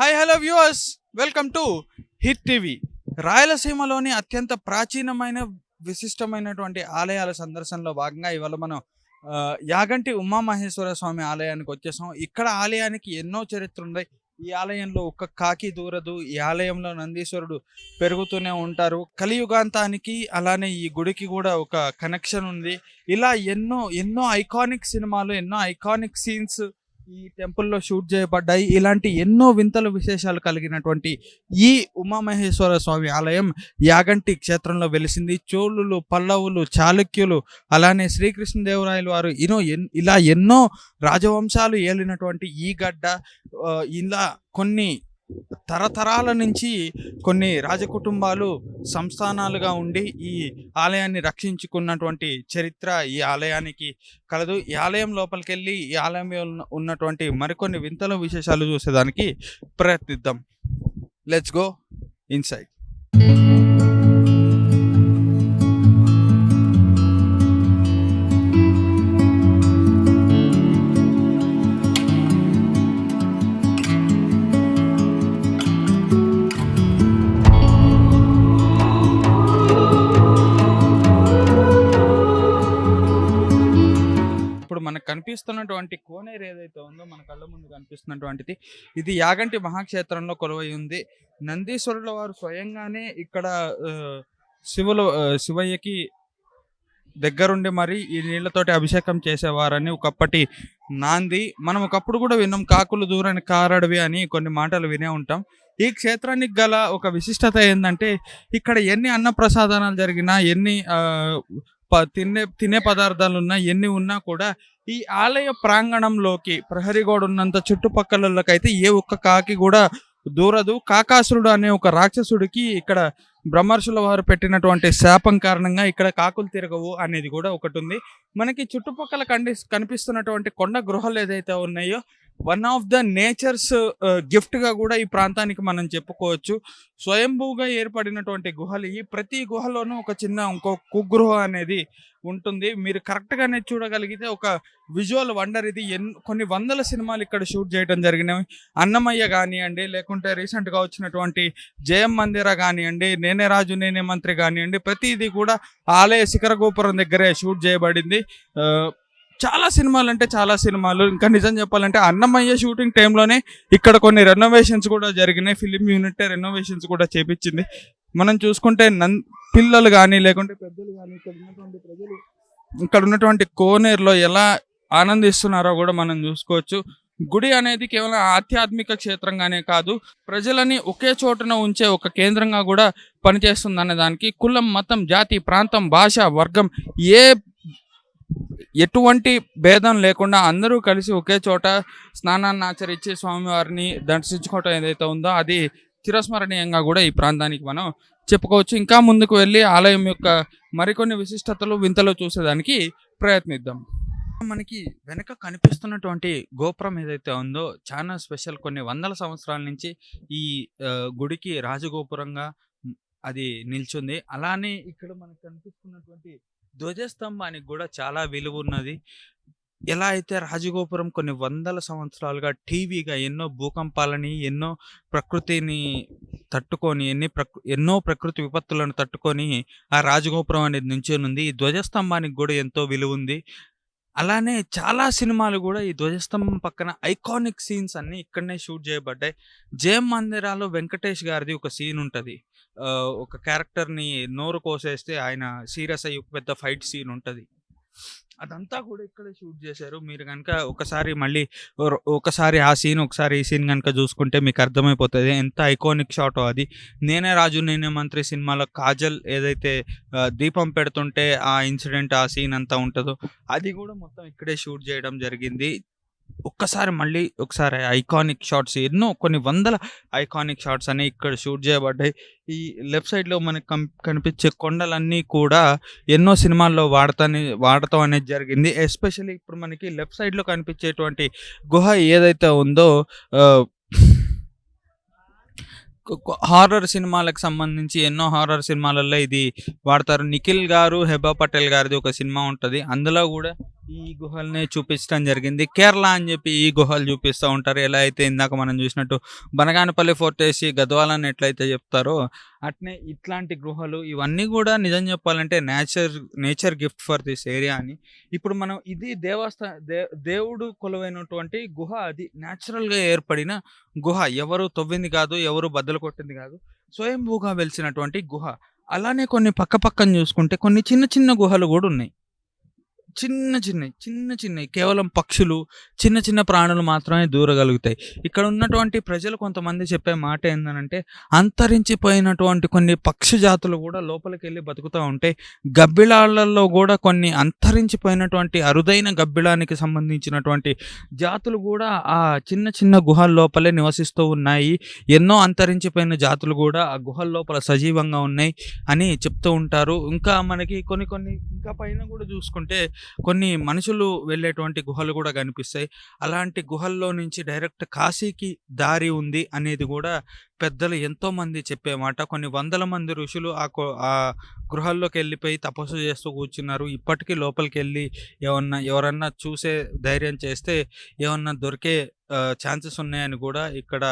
Hi hello viewers welcome to hit TV రాయలసీమలోని అత్యంత ప్రాచీనమైన విశిష్టమైనటువంటి ఆలయాల సందర్శనలో భాగంగా ఇవాళ మనం యాగంటి ఉమామహేశ్వర స్వామి ఆలయానికి వచ్చేసాం. ఇక్కడ ఆలయానికి ఎన్నో చరిత్ర ఉన్నాయి. ఈ ఆలయంలో ఒక్క కాకి దూరదు. ఈ ఆలయంలో నందీశ్వరుడు పెరుగుతూనే ఉంటారు. కలియుగాంతానికి అలానే ఈ గుడికి కూడా ఒక కనెక్షన్ ఉంది. ఇలా ఎన్నో ఎన్నో ఐకానిక్ సినిమాలు ఎన్నో ఐకానిక్ సీన్స్ ఈ టెంపుల్లో షూట్ చేయబడ్డాయి. ఇలాంటి ఎన్నో వింతల విశేషాలు కలిగినటువంటి ఈ ఉమామహేశ్వర స్వామి ఆలయం యాగంటి క్షేత్రంలో వెలిసింది. చోళులు పల్లవులు చాళుక్యులు అలానే శ్రీకృష్ణదేవరాయలు వారు ఇనో ఎన్- ఇలా ఎన్నో రాజవంశాలు ఏలినటువంటి ఈ గడ్డ ఇలా కొన్ని తరతరాల నుంచి కొన్ని రాజకుటుంబాలు సంస్థానాలుగా ఉండి ఈ ఆలయాన్ని రక్షించుకున్నటువంటి చరిత్ర ఈ ఆలయానికి కలదు. ఈ ఆలయం లోపలికి వెళ్ళి ఈ ఆలయంలో ఉన్నటువంటి మరికొన్ని వింతల విశేషాలు చూసేదానికి ప్రయత్నిద్దాం. లెట్స్ గో ఇన్సైడ్ ముందు కనిపిస్తున్నటువంటిది. ఇది యాగంటి మహాక్షేత్రంలో కొలువై ఉంది నందీశ్వరుల వారు స్వయంగానే ఇక్కడ శివులు శివయ్యకి దగ్గరుండి మరి ఈ నీళ్ళతోటి అభిషేకం చేసేవారని ఒకప్పటి నాంది. మనం ఒకప్పుడు కూడా విన్నాం కాకులు దూరని కారడవి అని కొన్ని మాటలు వినే ఉంటాం. ఈ క్షేత్రానికి గల ఒక విశిష్టత ఏంటంటే ఇక్కడ ఎన్ని అన్న ప్రసాదనాలు జరిగినా ఎన్ని తినే తినే పదార్థాలు ఉన్నా ఎన్ని ఉన్నా కూడా ఈ ఆలయ ప్రాంగణంలోకి ప్రహరీ గోడ ఉన్నంత చుట్టుపక్కలకైతే ఏ ఒక్క కాకి కూడా దూరదు. కాకాసురుడు అనే ఒక రాక్షసుడికి ఇక్కడ బ్రహ్మర్షుల వారు పెట్టినటువంటి శాపం కారణంగా ఇక్కడ కాకులు తిరగవు అనేది కూడా ఒకటి ఉంది మనకి చుట్టుపక్కల కండి కనిపిస్తున్నటువంటి కొండ గృహాలు ఏదైతే ఉన్నాయో వన్ ఆఫ్ ద నేచర్స్ గిఫ్ట్గా కూడా ఈ ప్రాంతానికి మనం చెప్పుకోవచ్చు. స్వయంభూగా ఏర్పడినటువంటి గుహలు ఈ ప్రతి గుహలోనూ ఒక చిన్న ఇంకో కుగృహ అనేది ఉంటుంది. మీరు కరెక్ట్గానే చూడగలిగితే ఒక విజువల్ వండర్ ఇది. ఎన్ కొన్ని వందల సినిమాలు ఇక్కడ షూట్ చేయడం జరిగినవి. అన్నమయ్య కానివ్వండి లేకుంటే రీసెంట్గా వచ్చినటువంటి జయం మందిర కానివ్వండి నేనే రాజు నేనే మంత్రి కానివ్వండి ప్రతిదీ కూడా ఆలయ శిఖర గోపురం దగ్గరే షూట్ చేయబడింది. చాలా సినిమాలు అంటే చాలా సినిమాలు. ఇంకా నిజం చెప్పాలంటే అన్నమయ్య షూటింగ్ టైంలోనే ఇక్కడ కొన్ని రెనోవేషన్స్ కూడా జరిగినాయి. ఫిలిం యూనిట్ రెనోవేషన్స్ కూడా చేపించింది. మనం చూసుకుంటే నన్ పిల్లలు కానీ లేకుంటే పెద్దలు కానీ ఇక్కడ ఉన్నటువంటి ప్రజలు ఇక్కడ ఉన్నటువంటి కోనేరులో ఎలా ఆనందిస్తున్నారో కూడా మనం చూసుకోవచ్చు. గుడి అనేది కేవలం ఆధ్యాత్మిక క్షేత్రంగానే కాదు ప్రజలని ఒకే చోటున ఉంచే ఒక కేంద్రంగా కూడా పనిచేస్తుంది అనే దానికి కులం మతం జాతి ప్రాంతం భాష వర్గం ఏ ఎటువంటి భేదం లేకుండా అందరూ కలిసి ఒకే చోట స్నానాన్ని ఆచరించి స్వామివారిని దర్శించుకోవటం ఏదైతే ఉందో అది చిరస్మరణీయంగా కూడా ఈ ప్రాంతానికి మనం చెప్పుకోవచ్చు. ఇంకా ముందుకు వెళ్ళి ఆలయం యొక్క మరికొన్ని విశిష్టతలు వింతలు చూసేదానికి ప్రయత్నిద్దాం. మనకి వెనక కనిపిస్తున్నటువంటి గోపురం ఏదైతే ఉందో చాలా స్పెషల్ కొన్ని వందల సంవత్సరాల నుంచి ఈ గుడికి రాజగోపురంగా అది నిల్చుంది. అలానే ఇక్కడ మనకు కనిపిస్తున్నటువంటి ధ్వజస్తంభానికి కూడా చాలా విలువ ఉన్నది ఎలా అయితే రాజగోపురం కొన్ని వందల సంవత్సరాలుగా టీవీగా ఎన్నో భూకంపాలని ఎన్నో ప్రకృతిని తట్టుకొని ఎన్ని ప్రకృ ఎన్నో ప్రకృతి విపత్తులను తట్టుకొని ఆ రాజగోపురం అనేది నించొని ఉంది ఈ ధ్వజస్తంభానికి కూడా ఎంతో విలువ ఉంది అలానే చాలా సినిమాలు కూడా ఈ ధ్వజస్తంభం పక్కన ఐకానిక్ సీన్స్ అన్ని ఇక్కడనే షూట్ చేయబడ్డాయి. జయం మందిరాలో వెంకటేష్ గారిది ఒక సీన్ ఉంటుంది. ఒక క్యారెక్టర్ని నోరు కోసేస్తే ఆయన సీరియస్ అయ్యి పెద్ద ఫైట్ సీన్ ఉంటుంది. అదంతా కూడా ఇక్కడే షూట్ చేశారు. మీరు కనుక ఒకసారి మళ్ళీ ఒకసారి ఆ సీన్ ఒకసారి ఈ సీన్ కనుక చూసుకుంటే మీకు అర్థమైపోతుంది. ఎంత ఐకానిక్ షాటో అది. నేనే రాజు నేనే మంత్రి సినిమాలో కాజల్ ఏదైతే దీపం పెడుతుంటే ఆ ఇన్సిడెంట్ ఆ సీన్ అంతా ఉంటుందో అది కూడా మొత్తం ఇక్కడే షూట్ చేయడం జరిగింది. ఒక్కసారి మళ్ళీ ఒకసారి ఐకానిక్ షాట్స్ ఎన్నో కొన్ని వందల ఐకానిక్ షాట్స్ అనేవి ఇక్కడ షూట్ చేయబడ్డాయి. ఈ లెఫ్ట్ సైడ్లో మనకు కం- కనిపించే కొండలన్నీ కూడా ఎన్నో సినిమాల్లో వాడతాని వాడటం అనేది జరిగింది. ఎస్పెషల్లీ ఇప్పుడు మనకి లెఫ్ట్ సైడ్లో కనిపించేటువంటి గుహ ఏదైతే ఉందో హారర్ సినిమాలకు సంబంధించి ఎన్నో హారర్ సినిమాలలో ఇది వాడతారు. నిఖిల్ గారు హెబా పటేల్ గారిది ఒక సినిమా ఉంటుంది. అందులో కూడా ఈ గుహల్ని చూపించడం జరిగింది. కేరళ అని చెప్పి ఈ గుహలు చూపిస్తూ ఉంటారు. ఎలా అయితే ఇందాక మనం చూసినట్టు బనగానపల్లి ఫోర్ట్ వేసి గద్వాలని ఎట్లయితే చెప్తారో అట్నే ఇట్లాంటి గుహలు ఇవన్నీ కూడా నిజం చెప్పాలంటే nature nature gift for this area అని. ఇప్పుడు మనం ఇది దేవస్థా దే దేవుడు కొలువైనటువంటి గుహ అది న్యాచురల్గా ఏర్పడిన గుహ. ఎవరు తవ్వింది కాదు ఎవరు బద్దలు కొట్టింది కాదు స్వయంభూగా వెలిసినటువంటి గుహ. అలానే కొన్ని పక్క పక్కన చూసుకుంటే కొన్ని చిన్న చిన్న గుహలు కూడా ఉన్నాయి. చిన్న చిన్నవి చిన్న చిన్నవి కేవలం పక్షులు చిన్న చిన్న ప్రాణులు మాత్రమే దూరగలుగుతాయి. ఇక్కడ ఉన్నటువంటి ప్రజలు కొంతమంది చెప్పే మాట ఏంటంటే అంతరించిపోయినటువంటి కొన్ని పక్షి జాతులు కూడా లోపలికి వెళ్ళి బతుకుతూ ఉంటాయి గబ్బిళాలలో కూడా కొన్ని అంతరించిపోయినటువంటి అరుదైన గబ్బిళానికి సంబంధించినటువంటి జాతులు కూడా ఆ చిన్న చిన్న గుహల లోపలే నివసిస్తూ ఉన్నాయి. ఎన్నో అంతరించిపోయిన జాతులు కూడా ఆ గుహల లోపల సజీవంగా ఉన్నాయి అని చెప్తూ ఉంటారు. ఇంకా మనకి కొన్ని కొన్ని ఇంకా పైన కూడా చూసుకుంటే కొన్ని మనుషులు వెళ్ళేటువంటి గుహలు కూడా కనిపిస్తాయి. అలాంటి గుహల్లో నుంచి డైరెక్ట్ కాశీకి దారి ఉంది అనేది కూడా పెద్దలు ఎంతో మంది చెప్పే మాట. కొన్ని వందల మంది ఋషులు ఆ ఆ గృహాల్లోకి వెళ్ళిపోయి తపస్సు చేస్తూ కూర్చున్నారు. ఇప్పటికీ లోపలికి వెళ్ళి ఏమన్నా ఎవరన్నా చూసే ధైర్యం చేస్తే ఏమన్నా దొరికే ఛాన్సెస్ ఉన్నాయని కూడా ఇక్కడ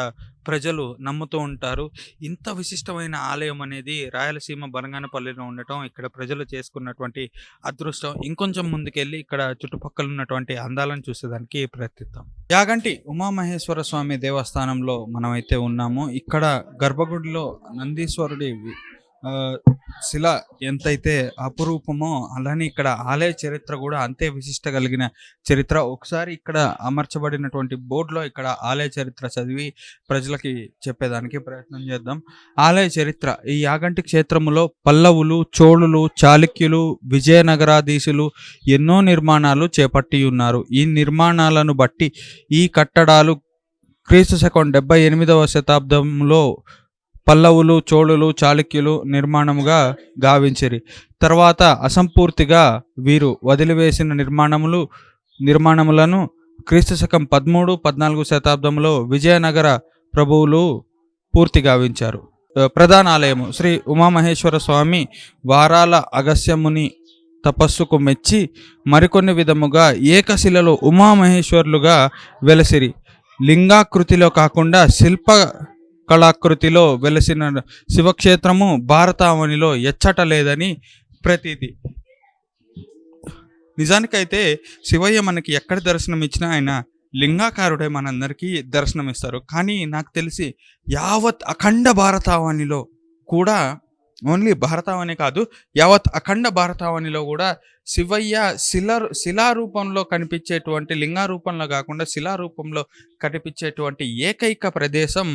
ప్రజలు నమ్ముతూ ఉంటారు. ఇంత విశిష్టమైన ఆలయం అనేది రాయలసీమ బనగానపల్లిలో ఉండటం ఇక్కడ ప్రజలు చేసుకున్నటువంటి అదృష్టం. ఇంకొంచెం ముందుకెళ్ళి ఇక్కడ చుట్టుపక్కల ఉన్నటువంటి అందాలను చూసేదానికి ప్రయత్నిద్దాం. యాగంటి ఉమామహేశ్వర స్వామి దేవస్థానంలో మనమైతే ఉన్నాము. ఇక్కడ గర్భగుడిలో నందీశ్వరుడి ఆ, శిల ఎంతైతే అపురూపమో అలానే ఇక్కడ ఆలయ చరిత్ర కూడా అంతే విశిష్ట కలిగిన చరిత్ర. ఒకసారి ఇక్కడ అమర్చబడినటువంటి బోర్డులో ఇక్కడ ఆలయ చరిత్ర చదివి ప్రజలకి చెప్పేదానికి ప్రయత్నం చేద్దాం. ఆలయ చరిత్ర ఈ యాగంటి క్షేత్రములో పల్లవులు చోళులు చాళుక్యులు విజయనగరాధీశులు ఎన్నో నిర్మాణాలు చేపట్టి ఉన్నారు ఈ నిర్మాణాలను బట్టి ఈ కట్టడాలు క్రీస్తు శకం డెబ్బై ఎనిమిదవ శతాబ్దంలో పల్లవులు చోళులు చాళుక్యులు నిర్మాణముగా గావించిరి. తర్వాత అసంపూర్తిగా వీరు వదిలివేసిన నిర్మాణములు నిర్మాణములను క్రీస్తు శకం పదమూడు పద్నాలుగు శతాబ్దంలో విజయనగర ప్రభువులు పూర్తి గావించారు. ప్రధాన ఆలయము శ్రీ ఉమామహేశ్వర స్వామి వారాల అగస్యముని తపస్సుకు మెచ్చి మరికొన్ని విధముగా ఏకశిలలో ఉమామహేశ్వరులుగా వెలసిరి. లింగాకృతిలో కాకుండా శిల్ప కళాకృతిలో వెలసిన శివక్షేత్రము భారతావనిలో ఎచ్చట లేదని ప్రతీతి. నిజానికైతే శివయ్య మనకి ఎక్కడ దర్శనం ఇచ్చినా ఆయన లింగాకారుడే మనందరికీ దర్శనమిస్తారు. కానీ నాకు తెలిసి యావత్ అఖండ భారతావనిలో కూడా ఓన్లీ భారతావని కాదు యావత్ అఖండ భారతావనిలో కూడా శివయ్య శిలా శిలారూపంలో కనిపించేటువంటి లింగారూపంలో కాకుండా శిలారూపంలో కనిపించేటువంటి ఏకైక ప్రదేశం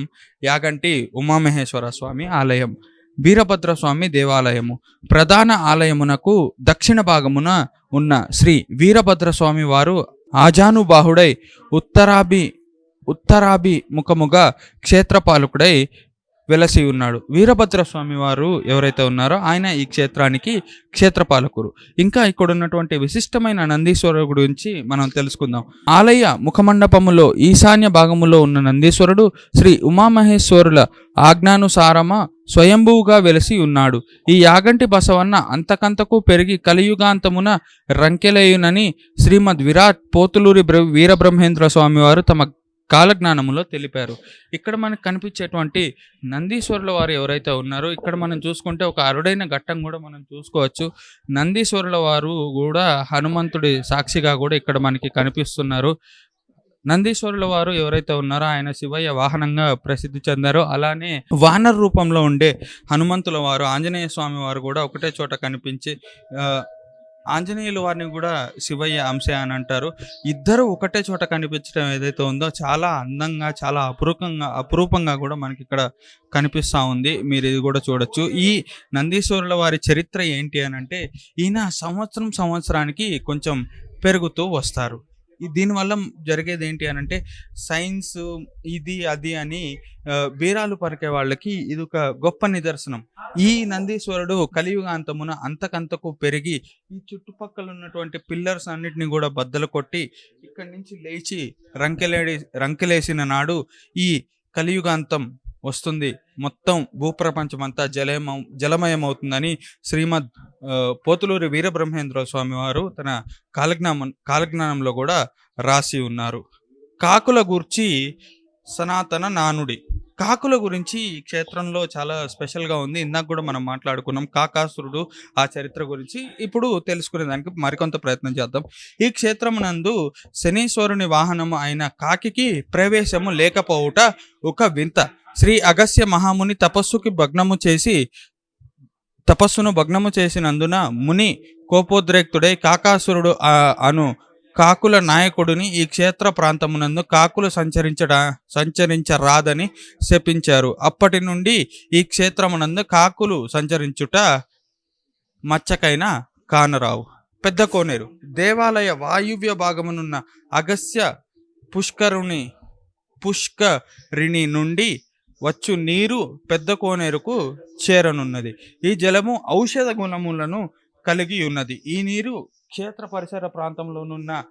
యాగంటి ఉమామహేశ్వర స్వామి ఆలయం. వీరభద్ర స్వామి దేవాలయము. ప్రధాన ఆలయమునకు దక్షిణ భాగమున ఉన్న శ్రీ వీరభద్ర స్వామి వారు ఆజానుబాహుడై ఉత్తరాభి ఉత్తరాభి ముఖముగా క్షేత్రపాలకుడై వెలసి ఉన్నాడు. వీరభద్ర స్వామి వారు ఎవరైతే ఉన్నారో ఆయన ఈ క్షేత్రానికి క్షేత్రపాలకురు ఇంకా ఇక్కడ ఉన్నటువంటి విశిష్టమైన నందీశ్వరుడు గురించి మనం తెలుసుకుందాం. ఆలయ ముఖమండపములో ఈశాన్య భాగములో ఉన్న నందీశ్వరుడు శ్రీ ఉమామహేశ్వరుల ఆజ్ఞానుసారమ స్వయంభువుగా వెలసి ఉన్నాడు. ఈ యాగంటి బసవన్న అంతకంతకు పెరిగి కలియుగాంతమున రంకెలేయునని శ్రీమద్ విరాట్ పోతులూరి బ్ర వీరబ్రహ్మేంద్ర స్వామివారు తమ కాలజ్ఞానములో తెలిపారు. ఇక్కడ మనకు కనిపించేటువంటి నందీశ్వరుల వారు ఎవరైతే ఉన్నారో ఇక్కడ మనం చూసుకుంటే ఒక అరుడైన ఘట్టం కూడా మనం చూసుకోవచ్చు. నందీశ్వరుల వారు కూడా హనుమంతుడి సాక్షిగా కూడా ఇక్కడ మనకి కనిపిస్తున్నారు. నందీశ్వరుల వారు ఎవరైతే ఉన్నారో ఆయన శివయ్య వాహనంగా ప్రసిద్ధి చెందారో. అలానే వానర్ రూపంలో ఉండే హనుమంతుల వారు ఆంజనేయ స్వామి వారు కూడా ఒకటే చోట కనిపించి ఆంజనేయుల వారిని కూడా శివయ్య అంశే అని అంటారు. ఇద్దరు ఒకటే చోట కనిపించడం ఏదైతే ఉందో చాలా అందంగా చాలా అపురూపంగా అపురూపంగా కూడా మనకి ఇక్కడ కనిపిస్తూ ఉంది. మీరు ఇది కూడా చూడొచ్చు. ఈ నందీశ్వరుల వారి చరిత్ర ఏంటి అని అంటే ఈయన సంవత్సరం సంవత్సరానికి కొంచెం పెరుగుతూ వస్తారు. దీనివల్ల జరిగేది ఏంటి అని అంటే సైన్స్ ఇది అది అని బీరాలు పరికే వాళ్ళకి ఇది ఒక గొప్ప నిదర్శనం. ఈ నందీశ్వరుడు కలియుగాంతమున అంతకంతకు పెరిగి ఈ చుట్టుపక్కల ఉన్నటువంటి పిల్లర్స్ అన్నిటిని కూడా బద్దలు కొట్టి ఇక్కడి నుంచి లేచి రంకెలేడి రంకెలేసిన నాడు ఈ కలియుగాంతం వస్తుంది. మొత్తం భూప్రపంచం అంతా జలమయం జలమయమవుతుందని శ్రీమద్ పోతులూరి వీరబ్రహ్మేంద్ర స్వామి వారు తన కాలజ్ఞానం కాలజ్ఞానంలో కూడా రాసి ఉన్నారు. కాకుల గూర్చి సనాతన నానుడి. కాకుల గురించి ఈ క్షేత్రంలో చాలా స్పెషల్గా ఉంది. ఇందాక కూడా మనం మాట్లాడుకున్నాం. కాకాసురుడు ఆ చరిత్ర గురించి. ఇప్పుడు తెలుసుకునే దానికి మరికొంత ప్రయత్నం చేద్దాం. ఈ క్షేత్రం నందు శనీశ్వరుని వాహనము అయిన కాకికి ప్రవేశము లేకపోవుట ఒక వింత. శ్రీ అగస్య మహాముని తపస్సుకి భగ్నము చేసి తపస్సును భగ్నము చేసినందున ముని కోపోద్రేక్తుడై కాకాసురుడు అను కాకుల నాయకుడిని ఈ క్షేత్ర ప్రాంతమునందు కాకులు సంచరించడా సంచరించరాదని శపించారు. అప్పటి నుండి ఈ క్షేత్రమునందు కాకులు సంచరించుట మచ్చకైన కానరావు. పెద్ద కోనేరు. దేవాలయ వాయువ్య భాగమునున్న అగస్య పుష్కరుని పుష్కరిణి నుండి వచ్చు నీరు పెద్ద కోనేరుకు చేరనున్నది. ఈ జలము ఔషధ గుణములను కలిగి ఉన్నది. ఈ నీరు క్షేత్ర పరిసర ప్రాంతంలోనున్న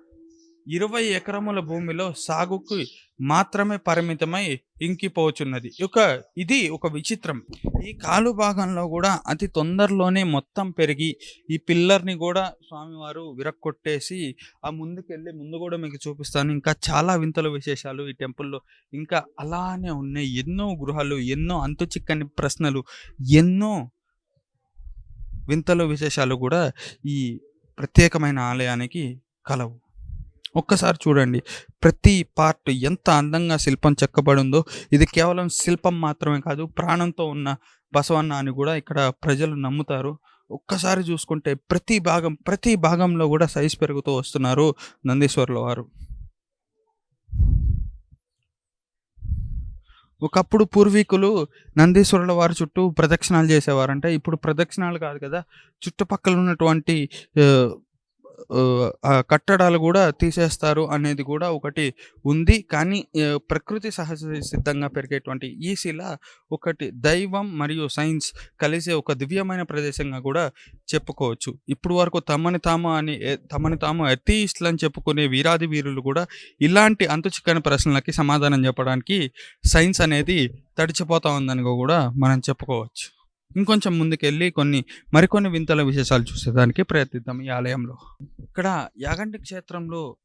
ఇరవై ఎకరముల భూమిలో సాగుకు మాత్రమే పరిమితమై ఇంకిపోచున్నది. ఒక ఇది ఒక విచిత్రం. ఈ కాలు భాగంలో కూడా అతి తొందరలోనే మొత్తం పెరిగి ఈ పిల్లర్ని కూడా స్వామివారు విరక్కొట్టేసి ఆ ముందుకెళ్ళి ముందు కూడా మీకు చూపిస్తాను. ఇంకా చాలా వింతల విశేషాలు ఈ టెంపుల్లో. ఇంకా అలానే ఉన్నాయి. ఎన్నో గృహాలు ఎన్నో అంతు చిక్కని ప్రశ్నలు ఎన్నో వింతలు విశేషాలు కూడా ఈ ప్రత్యేకమైన ఆలయానికి కలవు. ఒక్కసారి చూడండి. ప్రతి పార్ట్ ఎంత అందంగా శిల్పం చెక్కబడిందో ఇది కేవలం శిల్పం మాత్రమే కాదు ప్రాణంతో ఉన్న బసవన్న అని కూడా ఇక్కడ ప్రజలు నమ్ముతారు. ఒక్కసారి చూసుకుంటే ప్రతి భాగం ప్రతి భాగంలో కూడా సైజ్ పెరుగుతూ వస్తున్నారు నందీశ్వర్ల వారు. ఒకప్పుడు పూర్వీకులు నందీశ్వరుల వారి చుట్టూ ప్రదక్షిణాలు చేసేవారంటే. ఇప్పుడు ప్రదక్షిణాలు కాదు కదా చుట్టుపక్కల ఉన్నటువంటి కట్టడాలు కూడా తీసేస్తారు అనేది కూడా ఒకటి ఉంది. కానీ ప్రకృతి సహజ సిద్ధంగా పెరిగేటువంటి ఈ శిల ఒకటి దైవం మరియు సైన్స్ కలిసే ఒక దివ్యమైన ప్రదేశంగా కూడా చెప్పుకోవచ్చు. ఇప్పుడు వరకు తమని తాము అని తమని తాము అథీయిస్టులు అని చెప్పుకునే వీరాది వీరులు కూడా ఇలాంటి అంతు చిక్కని ప్రశ్నలకి సమాధానం చెప్పడానికి సైన్స్ అనేది తడిచిపోతా ఉందని కూడా మనం చెప్పుకోవచ్చు. ఇంకొంచెం ముందుకెళ్ళి కొన్ని మరికొన్ని వింతల విశేషాలు చూసేదానికి ప్రయత్నిద్దాం ఈ ఆలయంలో. ఇక్కడ యాగంటి క్షేత్రంలో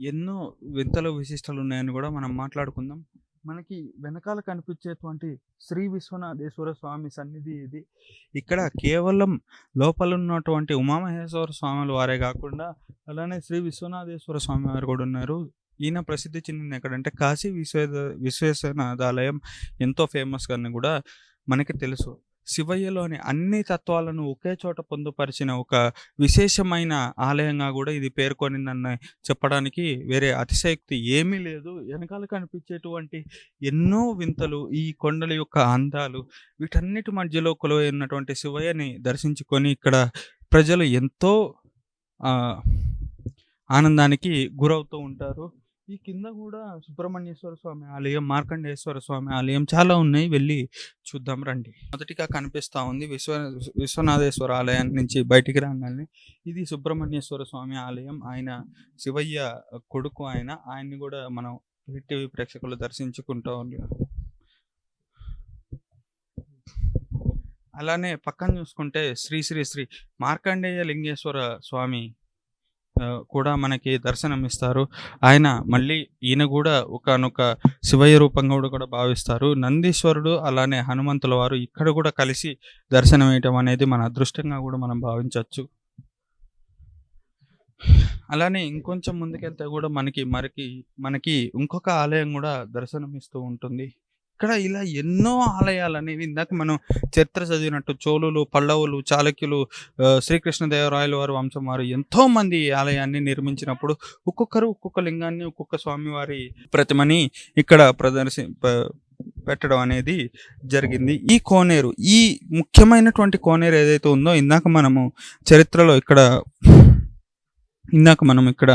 ఎన్నో వింతలు విశిష్టలు ఉన్నాయని కూడా మనం మాట్లాడుకుందాం. మనకి వెనకాల కనిపించేటువంటి శ్రీ విశ్వనాథేశ్వర స్వామి సన్నిధి ఇది. ఇక్కడ కేవలం లోపల ఉన్నటువంటి ఉమామహేశ్వర స్వాములు వారే కాకుండా అలానే శ్రీ విశ్వనాథేశ్వర స్వామి వారు కూడా ఉన్నారు. ఈయన ప్రసిద్ధి చెందింది ఎక్కడంటే కాశీ విశ్వ విశ్వేశ్వనాథాలయం ఎంతో ఫేమస్ అని కూడా మనకి తెలుసు. శివయ్యలోని అన్ని తత్వాలను ఒకే చోట పొందుపరిచిన ఒక విశేషమైన ఆలయంగా కూడా ఇది పేర్కొనిందని చెప్పడానికి వేరే అతిశయక్తి ఏమీ లేదు. వెనకాల కనిపించేటువంటి ఎన్నో వింతలు ఈ కొండల యొక్క అందాలు వీటన్నిటి మధ్యలో కొలువై ఉన్నటువంటి శివయ్యని దర్శించుకొని ఇక్కడ ప్రజలు ఎంతో ఆనందానికి గురవుతూ ఉంటారు. ఈ కింద కూడా సుబ్రహ్మణ్యేశ్వర స్వామి ఆలయం మార్కండేశ్వర స్వామి ఆలయం చాలా ఉన్నాయి. వెళ్ళి చూద్దాం రండి. మొదటిగా కనిపిస్తా ఉంది విశ్వ విశ్వనాథేశ్వర ఆలయం నుంచి బయటికి రాగానే ఇది సుబ్రహ్మణ్యేశ్వర స్వామి ఆలయం. ఆయన శివయ్య కొడుకు ఆయన. ఆయన్ని కూడా మనం టీవీ ప్రేక్షకులు దర్శించుకుంటూ ఉన్నాం. అలానే పక్కన చూసుకుంటే శ్రీ శ్రీ శ్రీ మార్కండేయ లింగేశ్వర స్వామి కూడా మనకి దర్శనం ఇస్తారు. ఆయన మళ్ళీ ఈయన కూడా ఒకనొక శివయ్య రూపంగా కూడా భావిస్తారు. నందీశ్వరుడు అలానే హనుమంతుల వారు ఇక్కడ కూడా కలిసి దర్శనం వేయటం అనేది మన అదృష్టంగా కూడా మనం భావించవచ్చు. అలానే ఇంకొంచెం ముందుకెళ్తే కూడా మనకి మరికి మనకి ఇంకొక ఆలయం కూడా దర్శనం ఇస్తూ ఉంటుంది. ఇక్కడ ఇలా ఎన్నో ఆలయాలు అనేవి ఇందాక మనం చరిత్ర చదివినట్టు చోళులు పల్లవులు చాళుక్యులు శ్రీకృష్ణదేవరాయల వారి వంశం వారు ఎంతో మంది ఈ ఆలయాన్ని నిర్మించినప్పుడు ఒక్కొక్కరు ఒక్కొక్క లింగాన్ని ఒక్కొక్క స్వామివారి ప్రతిమని ఇక్కడ ప్రదర్శి పెట్టడం అనేది జరిగింది. ఈ కోనేరు ఈ ముఖ్యమైనటువంటి కోనేరు ఏదైతే ఉందో ఇందాక మనము చరిత్రలో ఇక్కడ ఇందాక మనం ఇక్కడ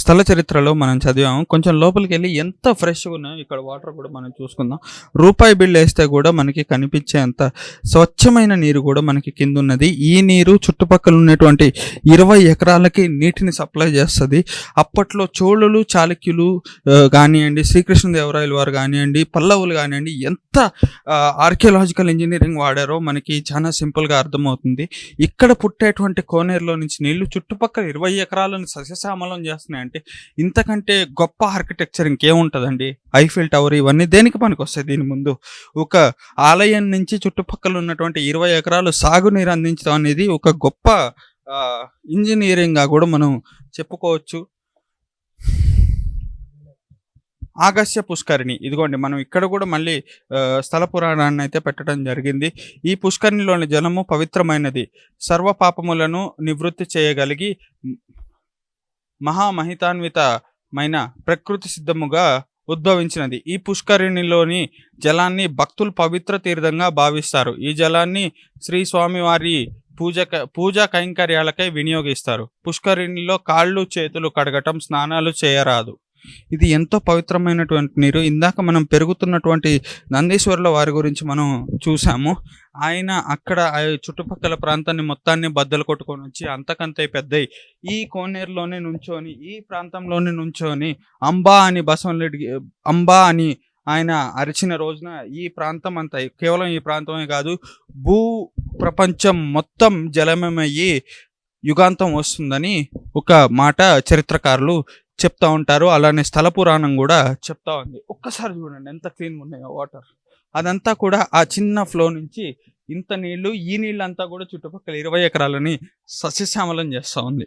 స్థల చరిత్రలో మనం చదివాము. కొంచెం లోపలికి వెళ్ళి ఎంత ఫ్రెష్గా ఉన్నాయో ఇక్కడ వాటర్ కూడా మనం చూసుకుందాం. రూపాయి బిల్ వేస్తే కూడా మనకి కనిపించేంత స్వచ్ఛమైన నీరు కూడా మనకి కింద ఉన్నది. ఈ నీరు చుట్టుపక్కల ఉన్నటువంటి ఇరవై ఎకరాలకి నీటిని సప్లై చేస్తుంది. అప్పట్లో చోళులు చాళుక్యులు కానివ్వండి శ్రీకృష్ణదేవరాయలు వారు కానివ్వండి పల్లవులు కానివ్వండి ఎంత ఆర్కియలాజికల్ ఇంజనీరింగ్ వాడారో మనకి చాలా సింపుల్గా అర్థమవుతుంది. ఇక్కడ పుట్టేటువంటి కోనేరులో నుంచి నీళ్ళు చుట్టుపక్కల ఇరవై ఎకరాలను సస్యశ్యామలం చేస్తున్నాయంటే ఇంతకంటే గొప్ప ఆర్కిటెక్చర్ ఇంకేముంటుందండి? ఐఫిల్ టవర్ ఇవన్నీ దేనికి పనికి వస్తాయి దీని ముందు? ఒక ఆలయం నుంచి చుట్టుపక్కల ఉన్నటువంటి ఇరవై ఎకరాలు సాగునీరు అందించడం అనేది ఒక గొప్ప ఇంజనీరింగ్గా కూడా మనం చెప్పుకోవచ్చు. ఆగస్య పుష్కరిణి. ఇదిగోండి మనం ఇక్కడ కూడా మళ్ళీ స్థల పురాణాన్ని అయితే పెట్టడం జరిగింది. ఈ పుష్కరిణిలోని జలము పవిత్రమైనది. సర్వ పాపములను నివృత్తి చేయగలిగి మహామహితాన్వితమైన ప్రకృతి సిద్ధముగా ఉద్భవించినది. ఈ పుష్కరిణిలోని జలాన్ని భక్తులు పవిత్ర తీర్థంగా భావిస్తారు. ఈ జలాన్ని శ్రీ స్వామివారి పూజ పూజా కైంకర్యాలకై వినియోగిస్తారు. పుష్కరిణిలో కాళ్ళు చేతులు కడగటం స్నానాలు చేయరాదు. ఇది ఎంతో పవిత్రమైనటువంటి నీరు. ఇందాక మనం పెరుగుతున్నటువంటి నందీశ్వరుల వారి గురించి మనం చూసాము. ఆయన అక్కడ ఆ చుట్టుపక్కల ప్రాంతాన్ని మొత్తాన్ని బద్దలు కొట్టుకొని వచ్చి అంతకంతే పెద్దయి. ఈ కోనేరులోనే నుంచొని ఈ ప్రాంతంలోనే నుంచొని అంబా అని బసవనరెడ్డి అంబా అని ఆయన అరిచిన రోజున ఈ ప్రాంతం అంతా కేవలం ఈ ప్రాంతమే కాదు భూ ప్రపంచం మొత్తం జలమయమయ్యి యుగాంతం వస్తుందని ఒక మాట చరిత్రకారులు చెప్తా ఉంటారు అలానే స్థల పురాణం కూడా చెప్తా ఉంది. ఒక్కసారి చూడండి ఎంత క్లీన్గా ఉన్నాయో వాటర్. అదంతా కూడా ఆ చిన్న ఫ్లో నుంచి ఇంత నీళ్ళు ఈ నీళ్ళంతా కూడా చుట్టుపక్కల ఇరవై ఎకరాలని సస్యశ్యామలం చేస్తూ ఉంది.